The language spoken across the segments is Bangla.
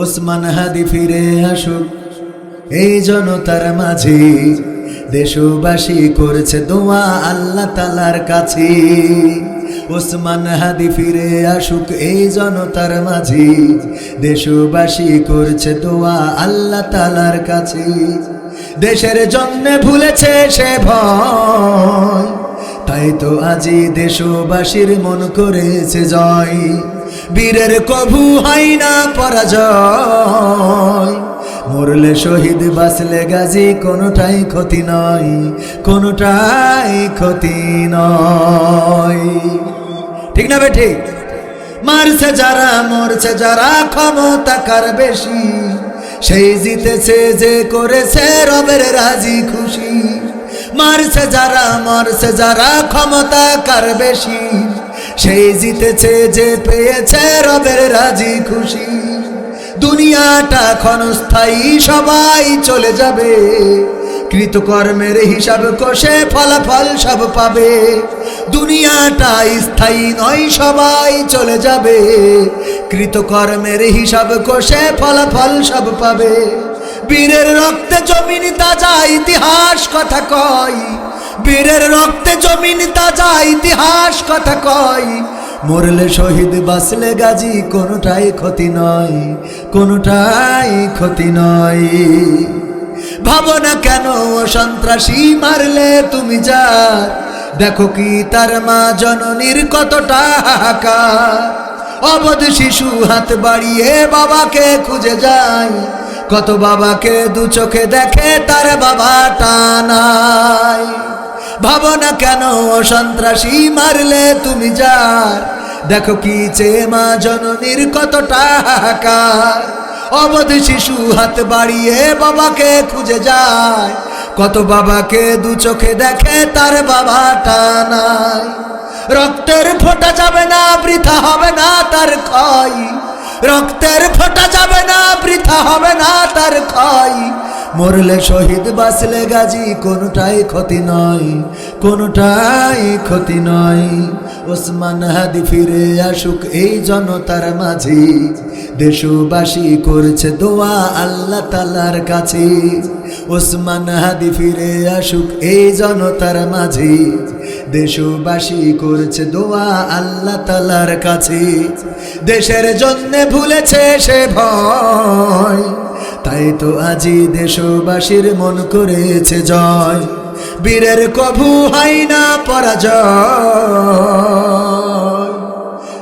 ওসমান হাদি ফিরে আসুক। এই জনতার মাঝে দেশবাসী করেছে দোয়া আল্লাহ তালার কাছে। ওসমান হাদি ফিরে আসুক এই জনতার মাঝে দেশবাসী করছে দোয়া আল্লাহ তালার কাছে। দেশের জন্য ভুলেছে সে ভয়, তাই তো আজি দেশবাসীর মন করেছে জয়। বীরের কভু হয় না পরাজয়। মরলে শহীদ বাঁচলে গাজী, কোনোটাই ক্ষতি নয়, কোনোটাই ক্ষতি নয়। ঠিক না বে ঠিক মারছে যারা, মরছে যারা, ক্ষমতা কার বেশি? সেই জিতেছে যে করেছে রবের রাজি খুশি। মারছে যারা, মরছে যারা, ক্ষমতা কার বেশি? সেই জিতেছে যে পেয়েছে রবের রাজি খুশি। দুনিয়াটা ক্ষণস্থায়ী, সবাই চলে যাবে। কৃতকর্মের হিসাব কষে ফলাফল সব পাবে। দুনিয়াটা স্থায়ী নয়, সবাই চলে যাবে। কৃতকর্মের হিসাব কষে ফলাফল সব পাবে। বীরের রক্তে জমিন তাজা, ইতিহাস কথা কয়। বীরের রক্তে জমিন তাজা, ইতিহাস কথা কয়। মরলে শহীদ, বাঁচলে গাজী, কোনোটাই ক্ষতি নয়, কোনোটাই ক্ষতি নয়। ভাবো না কেন সন্ত্রাসী, মারলে তুমি যা দেখো কি তার মা জননীর কতটা হাহাকার। অবধ শিশু হাত বাড়িয়ে বাবাকে খুঁজে যায়। কত বাবাকে দু চোখে দেখে তার বাবা টানাই ভাবো না কেন, সন্ত্রাসী মারলে তুমি যার। দেখো কি চে মা জননীর কতটা হাহাকার। অবধ শিশু হাত বাড়িয়ে বাবাকে খুঁজে যায়। কত বাবাকে দু চোখে দেখে তার বাবা টানাই রক্তের ফোঁটা যাবে না, বৃথা হবে না তার ক্ষয়। রক্তের ফোঁটা যাবে না, বৃথা হবে না তার ক্ষয়। মরলে শহীদ বাঁচলে গাজী, কোনোটাই ক্ষতি নয়, কোনোটাই ক্ষতি নয়। ওসমান হাদি ফিরে আসুক এই জনতার মাঝে, দেশবাসী করছে দোয়া আল্লাহ তালার কাছে। ওসমান হাদি ফিরে আসুক এই জনতার মাঝে, দেশবাসী করছে দোয়া আল্লাহ তালার কাছে। দেশের জন্যে ভুলেছে সে ভয়। তাই তো আজি দেশবাসীর মন করেছে জয়। বীরের কভু হয় না পরাজয়।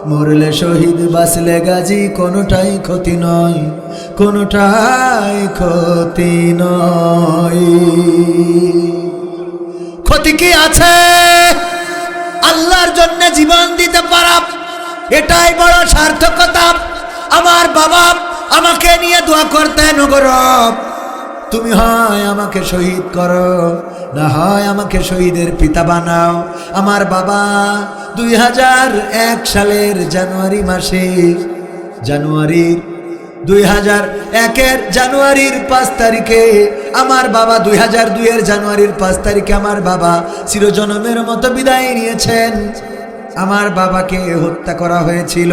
মরলে শহীদ, বাঁচলে গাজী, কোনোটাই ক্ষতি নয়, কোনোটাই ক্ষতি নয়। ক্ষতি কি আছে? আল্লাহর জন্য জীবন দিতে পারা, এটাই বড় সার্থকতা। আমার বাবা আমাকে নিয়ে দোয়া করতেন গৌরব তুমি হয় আমাকে শহীদ করো, না হয় আমাকে শহীদের পিতা বানাও। আমার বাবা দুই হাজার এক সালের জানুয়ারি মাসে জানুয়ারির দুই হাজার একের জানুয়ারির পাঁচ তারিখে, আমার বাবা দুই হাজার দুইয়ের জানুয়ারির পাঁচ তারিখে আমার বাবা চিরজনমের মতো বিদায় নিয়েছেন। আমার বাবাকে হত্যা করা হয়েছিল।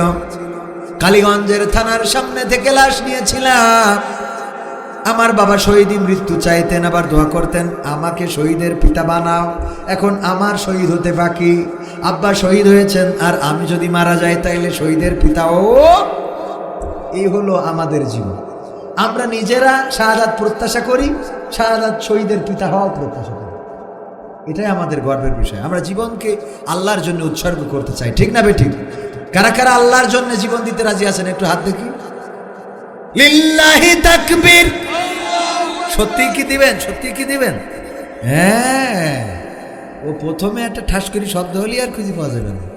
কালীগঞ্জের থানার সামনে থেকে লাশ নিয়েছিলাম। আমার বাবা শহীদই মৃত্যু চাইতেন, আবার দোয়া করতেন, আমাকে শহীদের পিতা বানাও, এখন আমার শহীদ হতে বাকি। আব্বা শহীদ হয়েছেন, আর আমি যদি মারা যাই তাইলে শহীদের পিতাও। এই হলো আমাদের জীবন। আমরা নিজেরা শাহাদাত প্রত্যাশা করি, শাহাদাত শহীদের পিতা হওয়াও প্রত্যাশা করি। এটাই আমাদের গর্বের বিষয়। আমরা জীবনকে আল্লাহর জন্য উৎসর্গ করতে চাই, ঠিক না বেঠিক কারা কারা আল্লাহর জন্য জীবন দিতে রাজি আছেন, একটু হাত দেখি? সত্যি কি দিবেন? সত্যি কি দিবেন? হ্যাঁ। ও প্রথমে একটা ঠাস করি, শব্দ হলি আর খুঁজে পাওয়া যাবে না।